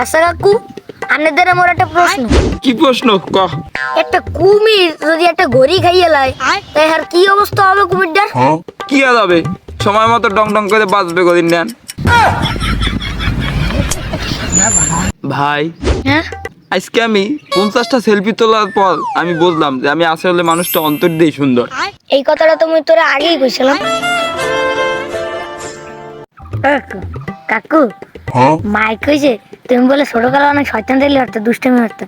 আচ্ছা কাকু আপনাদের আমার একটা প্রশ্ন। কি প্রশ্ন? ক। একটা কুমির যদি একটা ঘড়ি খাইয়ে লাই তাই আর কি অবস্থা হবে কুমিরটার? কি আর হবে? সময় মতো ডং ডং করে বাঁচবে কদিন নেন। ভাই হ্যাঁ? আজকে আমি পঞ্চাশটা সেলফি তোলার পর আমি বুঝলাম যে আমি আসলে মানুষটা অন্তর দিয়ে সুন্দর। এই কথাটা তো আমি তোরা আগেই কইছিলাম। কাকু কাকু মাই কইছে তুমি বলে ছোটকালে অনেক শয়তান দেখলে হতো দুষ্টামি হতো।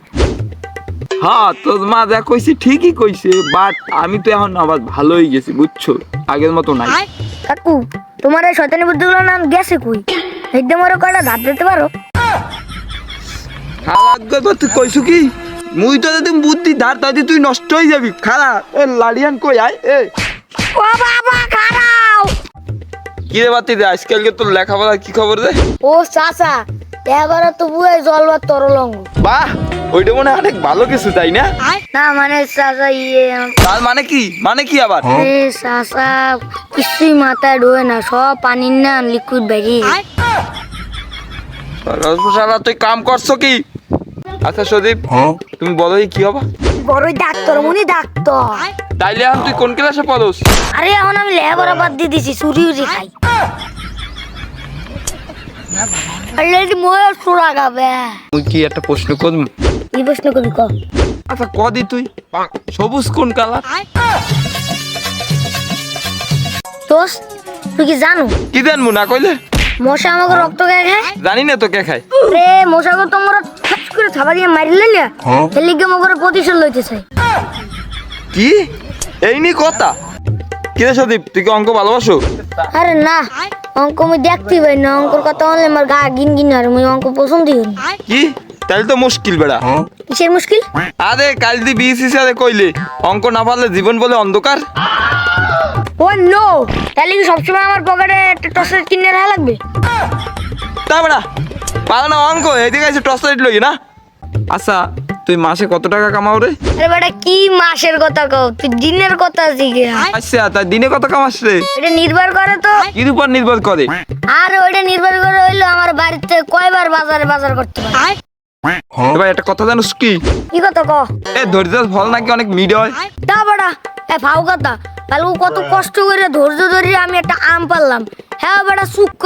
হ্যাঁ তোর মা যা কইছি ঠিকই কইছে বাট আমি তো এখন আবার ভালো হয়ে গেছি বুঝছ? আগের মতো নাই। কাকু তোমার এই শয়তানি বুদ্ধিগুলোর নাম গেছে কই? একদম ওরা কয়টা ধার দিতে পারো? খারাপ কথা তুই কইছু কি? মুই তো যদি বুদ্ধি ধার তাই তুই নষ্ট হয়ে যাবি খারাপ এ লালিয়ান কই? আয় এ। ও বাবা খারাও। কি রে বাতি দে আজকালকে তোর লেখাপড়া কি খবর রে ও চাচা এবারে তো বুয়ে জলবার তরলঙ্গ। বাহ ওইটা মনে অনেক ভালো কিছু তাই না? না মানে চাচা ইয়ে তার মানে কি? মানে কি আবার? এ চাচা কিছুই মাথায় ঢোয়ে না সব পানির না লিকুইড বেরিয়ে রসগোসালা তুই কাম করছ কি? আচ্ছা সদীপ তুমি বলো কি হবা? বড়ই ডাক্তার মনি ডাক্তার। তাইলে এখন তুই কোন ক্লাসে পড়োস? আরে এখন আমি লেবরা বাদ দিয়ে দিছি চুরি উরি খাই। অলরেডি ময়ূর চূড়া গাবে মুই কি একটা প্রশ্ন করব? কি প্রশ্ন করবি ক? আচ্ছা কদি তুই? সবুজ কোন কালার? দোস্ত তুই কি জানো? কি জানব না কইলে? মশা আমাকে রক্ত খেয়ে খায়? জানি না তো কে খায়। রে মশাকে তোমরা ঠাস করে থাবা দিয়ে মারিলে না? এলিগে মগরে প্রতিশোধ লইতে চাই কি? এই নি কথা। কি রে সদীপ তুই কি অঙ্ক ভালোবাসো? আরে না। অঙ্ক আমি দেখতে পাই না অঙ্কর কথা বললে আমার গা গিন গিন আর আমি অঙ্ক পছন্দই করি না। কি? তাহলে তো মুশকিল বেড়া। কিসের মুশকিল? আরে কাল দি বিসিসি আরে কইলে অঙ্ক না পারলে জীবন বলে অন্ধকার। ও নো তাহলে কি সবসময় আমার পকেটে একটা টসের কিনে রাখা লাগবে? তা বেড়া পারো না অঙ্ক এদিকে আছে টস লই না। আচ্ছা তুই মাসে কত টাকা কামাও রে? আরে বেটা কি মাসের কথা কও? তুই দিনের কথা জিগে। আচ্ছা তাই দিনে কত কামাস রে। এটা নির্ভর করে তো। কির উপর নির্ভর করে? আর ওইটা নির্ভর করে হইল আমার বাড়িতে কয়বার বাজারে বাজার করতে পারে এবার একটা কথা জানোস কি? কি কথা ক এ ধৈর্যের ফল নাকি অনেক মিড হয়। তা বেটা এ ফাউ কথা। তাহলে ও কত কষ্ট করে ধৈর্য ধরে আমি একটা আম পারলাম। হ্যাঁ বেটা সুখ ক।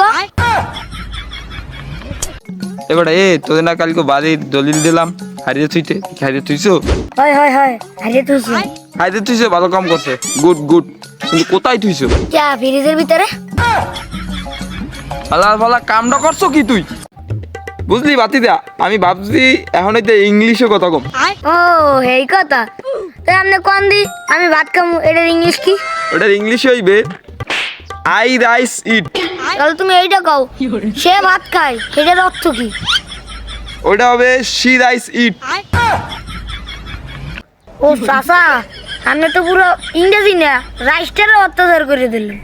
এবার এ তোদের না কালকে বাড়ির দলিল দিলাম। হারিয়ে থুইতে হারিয়ে থুইছো? হয় হয় হয় আরে তুই হারিয়ে থুইছো? ভালো কাম করছে। Good good. কিন্তু কোথায় থুইছো? যা ফ্রিজের ভিতরে। কামটা করছ কি তুই? বুঝলি বাতি দা আমি ভাবছি এখন এই ইংলিশে কথা কম। ও এই কথা। তাই আপনি কোন দি? আমি ভাত খামু। এটার ইংলিশ কি? ওটার ইংলিশে হইবে আই রাইস ইট। তাহলে তুমি এইটা কও সে ভাত খায়। এটার অর্থ কি? ওটা হবে সি রাইস ইট। ও চাচা আমি তো পুরো ইংরেজি না, রাইসটারও অত্যাচার করে দিলেন